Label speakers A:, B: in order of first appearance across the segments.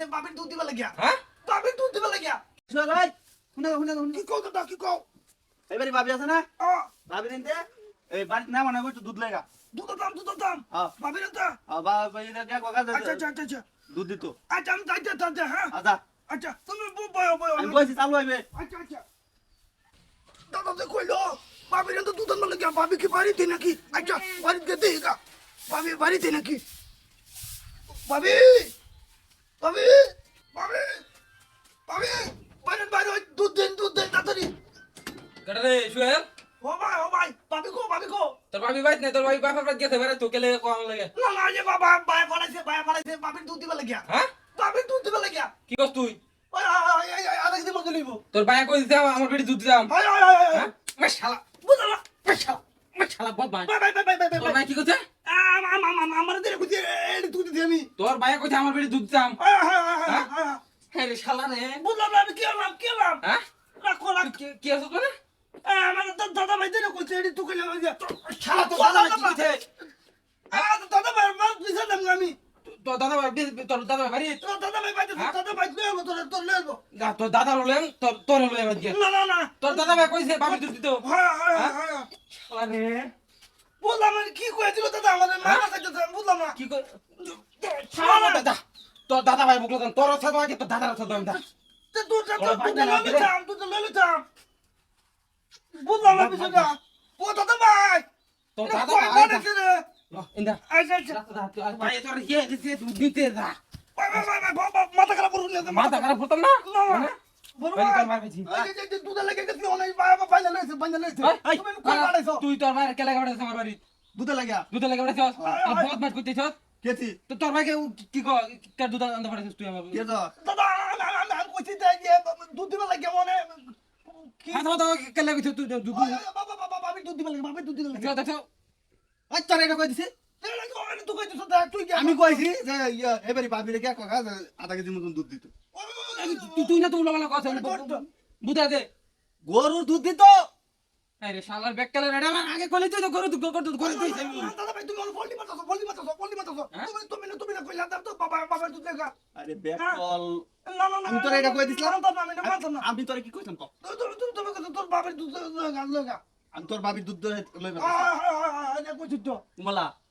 A: বাবির দুধ দিবা লাগিয়া।
B: হ্যাঁ?
A: বাবির দুধ দিবা লাগিয়া।
C: শুনে ভাই শুনে শুনে
A: কি কও দাদা কি কও?
C: এবারে ভাবি আছে না?
A: আ
C: ভাবি দিনতে এই বাড়িতে না মনে একটু দুধ লেগা।
A: দুধ দাম দুধ দাম।
C: হ্যাঁ।
A: বাবির তা
C: বা এটা দেখ কাকা
A: আচ্ছা আচ্ছা আচ্ছা আচ্ছা।
C: দুধ দিত।
A: আচ্ছা আমি যাইতে যাইতে হ্যাঁ?
C: আচ্ছা।
A: আচ্ছা তুমি বয় বয়
C: আমি কইছি চালু হইবে।
A: আচ্ছা আচ্ছা। দাদা তো কইলো বাবির তো দুধ আনবা লাগিয়া বাবি কি বাড়িতে নাকি? আচ্ছা বাড়িতে দেগা বাবি বাড়িতে নাকি? বাবি! বাবি বাবি বাবি বাইরে বাইরে দুধ দেন দুধ দেন তাড়াতাড়ি।
B: কেটে রে শুয়েল
A: ও ভাই ও ভাই বাবি কো বাবি কো।
B: তোর ভাবি বাইত নাই তোর ভাবি বাপা বাদ গেছে বেড়ে তোকে লেগে কম লাগে।
A: না না যে বাবা বায় ফলাইছে বায় ফলাইছে বাবির দুধ দিবা লাগিয়া।
B: হ্যাঁ?
A: বাবির দুধ দিবা লাগিয়া।
B: কি করছ তুই?
A: আধা কেজি মতো লিবো
B: তোর ভাইয়া কই দিতে আমার বেটি দুধ দিতাম
A: ওই ওই
B: হ্যাঁ? মে শালা
A: বুঝলা
B: শালা শালা বদ ভাই
A: bye bye bye bye bye
B: তোর ভাই কি করছে?
A: আম আম আম আমার দিলে আমি
B: তোর আমার বেটি দুধ দিতাম।
A: ওই ওই ওই ওই
B: হ্যাঁ রে শালা রে।
A: বুঝলাম না আমি কি হলাম কি হলাম
B: হ্যাঁ?
A: রাখো রাখ
B: কি কি আছে তোর?
A: আমার দাদা ভাই দিলে তুই
B: শালা দাদা ভাই কি কইছে
A: দাদা ভাই মাছ দিছে। দাম আমি
B: তোর দাদা ভাই তোর দাদা ভাই বাড়ি?
A: তোর দাদা ভাই বাইতে দাদা ভাই তোর তোর
B: তোর তোর তোর
A: না না না।
B: তোর দাদা ভাই কইছে বাপি দুধ দিত।
A: হ্যাঁ? হ্যাঁ হ্যাঁ।
B: শালা রে।
A: বুঝলাম না কি কয়ে দিল দাদা? আমাদের মারা খাইতে বুঝলাম না
B: কি কই শালা দাদা তোর দাদা ভাই বুকলো তোর সাথে আগে তোর দাদার সাথে আমি দা
A: তে তুই তো তুই তো লইলে যাম তুই তো লইলে যাম বুঝলাম না বিষয়টা ও দাদা ভাই এটা
B: দাদা ভাই ইন্দা।
A: আচ্ছা আচ্ছা
B: ভাই তোর ইয়ে দিতে দুধ দিতে দা
A: ভাই ভাই ভাই ভাই বাবা মাথা খারাপ করুন
B: মাথা খারাপ করতাম না?
A: না।
B: মানে?
A: দুধ লেগে গেছে অনেক ভাই বাবা পাইলে লইছে বান্ধা লইছে
B: এই,
A: তুমি কই বাড়াইছো
B: তুই তোর ভাইয়ের কেলা কাটাইছিস আমার বাড়ি
C: দুধ
B: আর বহুত মাছ করতেছিস তো তোর ভাইকে কি কর কার দুধ আনতে পারিস তুই আমার
C: কে
A: দাদা আমি কইছি যে যে দুধ দিবা লাগে মনে কি
B: হাত হাত কেলা কইছিস তুই দুধ
A: বাবা বাবা বাবা আমি দুধ দিবা দুধ দিবা
B: দেখো
C: কই কইছি যে ইয়া এবারে ভাবি আধা কেজি মতন দুধ দিত
B: তুই না কথা বুঝা দে
C: গরুর দুধ দিত
B: আরে শালার ব্যাগ কেলা রেডা আগে কইলি তুই তো করু তুই কর তুই করে তুই
A: দাদা ভাই তুমি ফলটি মারতাছো ফলটি মারতাছো ফলটি মারতাছো
B: হ্যাঁ?
A: তুমি তুমি না তুমি না কইলা দাও তো বাবা বাবা দুধ দেখা
C: আরে ব্যাক
A: হ্যাঁ। না না না
C: আমি তোর এটা কই দিছিলাম
A: না না আমি না মানতাম না
C: আমি তোরে কি কইতাম ক
A: তুমি তুমি তুমি তুমি কইছো তোর বাবার দুধ লাগা লাগা
C: আমি তোর দুধ লইবে
A: হ্যাঁ হ্যাঁ হ্যাঁ এটা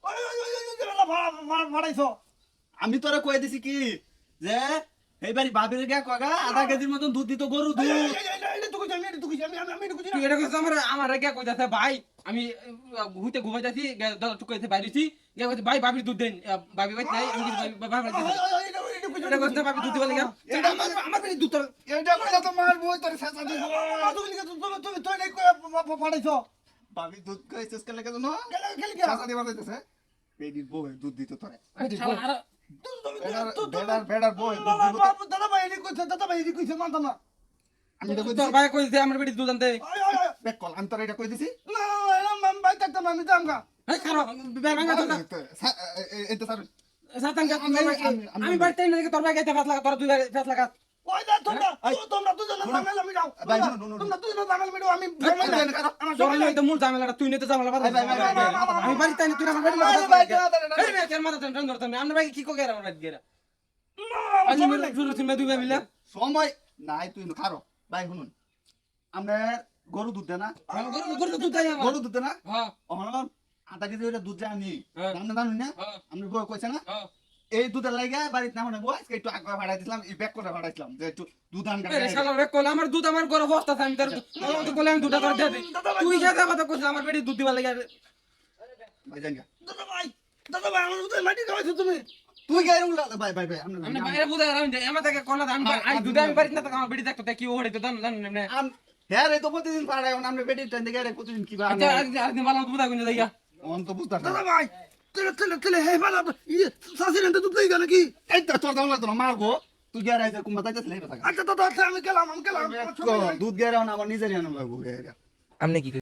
A: ওই ওই ওই ভাড়াইছো
C: আমি তোরে কই দিছি কি যে এইবারে ভাবি রে কে কাকা আধা কেজির মতন দুধ দিত গরু দুধ।
A: কইছি
B: আমার আমার রেগে কইতাছে ভাই আমি হুইতে ঘুমাই যাচ্ছি দাদা তুই কইতে বাইরেছি গে কইতে ভাই বাবির দুধ দেন। বাবি ভাই নাই আমি দুধ
C: দিত তোরে। আমি
B: বাড়িতে তোর ভাই গাইতে ফাস লাগা তোর দুই ফাস লাগা
A: আমার
B: আমার আমরা আমার
A: আমার
C: সময় নাই তুই খারো। ভাই শুনুন। আমরা গরু দুধ দেনা
B: গরু গরু দুধ দেয়
C: গরু দুধ দেনা
B: হ্যাঁ।
C: অহন কেজি দুধ জানি
B: হ্যাঁ।
C: জানি না?
B: হ্যাঁ।
C: আমি বই কইছে না?
B: হ্যাঁ।
C: এই দুধের লাগে বাড়িতে না হনে আজকে একটু আগে ভাড়াই দিছিলাম এই ব্যাগ করে ভাড়াইছিলাম যে একটু দুধ আন
B: এই শালা রে কোলা আমার দুধ আমার ঘরে বস্তা আমি তার তো কোলা আমি দুধটা করে দিই তুই যা যা কথা কইছিস আমার বেটি দুধ দিবা লাগে
C: ভাই জানি
A: দাদা ভাই দাদা ভাই আমার উদয় মাটি খাওয়াইছো তুমি।
C: তুই গায়ে উল্লা ভাই ভাই ভাই
B: আমি বাইরে বুঝাই আমি আমার থেকে কোলা আমি আই দুধ আমি বাড়িতে না তো আমার বেটি দেখতো কি ওড়ে তো জান জান না
C: আম হ্যাঁ রে তো প্রতিদিন ভাড়াই আমরা বেটি টাইম দেখে রে প্রতিদিন কি ভাড়া
B: আচ্ছা আজ আজ ভালো বুঝা কোন যাইয়া
C: অন তো বুঝতাম
A: দাদা ভাই তেলে তেলে তেলে হে ভালো ইয়ে শাসির এনতে দুধ লই নাকি?
C: এই তো তোর দাম লাগতো না মারবো। তুই গিয়ে রাইতে কুমা তাইতে থাকা
A: আচ্ছা তো আচ্ছা আমি গেলাম আমি গেলাম
C: দুধ গিয়ে না আমার নিজেরই আনো লাগবো
B: আমনে কি